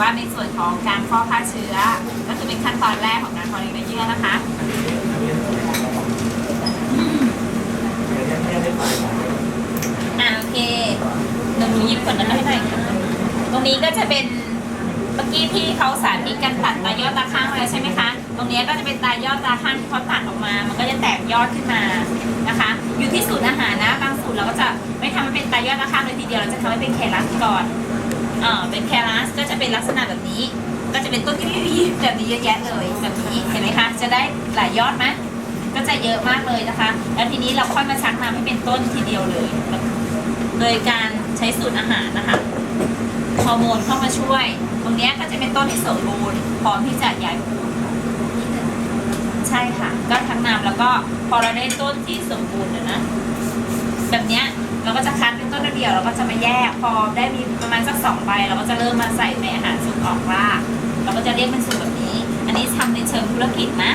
ว่าในส่วนของการเพาะฆ่าเชื้อ ก็คือเป็นขั้นตอนแรกของการเพาะเนื้อเยื่อนะคะอ่าโอเคหนูหนูยิบก่อนนะคะให้หน่อยค่ะตรงนี้ก็จะเป็นเมื่อกี้ที่เขาสาธิตการตัดตายอดตาข้างแล้วใช่ไหมคะ ตรงนี้ก็จะเป็นตายอดตาข้างที่เขาตัดออกมา มันก็จะแตกยอดขึ้นมานะคะ อยู่ที่สูตรอาหารนะ บางสูตรเราก็จะไม่ทำให้เป็นตายอดตาข้างเลยทีเดียว เราจะทำให้เป็นแครัสก่อน เออเป็นแครัสก็จะเป็นลักษณะแบบนี้ ก็จะเป็นต้นที่แบบนี้เยอะแยะเลยแบบนี้เห็นไหมคะ จะได้หลายยอดไหมก็จะเยอะมากเลยนะคะ แล้วทีนี้เราค่อยมาชักนำให้เป็นต้นทีเดียวเลย โดยการใช้สูตรอาหารนะคะฮอร์โมนเข้ามาช่วย ตรงเนี้ยก็จะเป็นต้นที่สมบูรณ์พร้อมที่จะย้ายภูใช่ค่ะ ก็ทั้งนำแล้วก็พอเราได้ต้นที่สมบูรณ์นะ แบบเนี้ยเรา ก็จะเบียวเราก็จะมาแยกพอได้มีประมาณสักสองใบเราก็จะเริ่มมาใส่ในอาหารสูตรออกรากเราก็จะเรียกเป็นสูตรแบบนี้ อันนี้ทำในเชิงธุรกิจนะ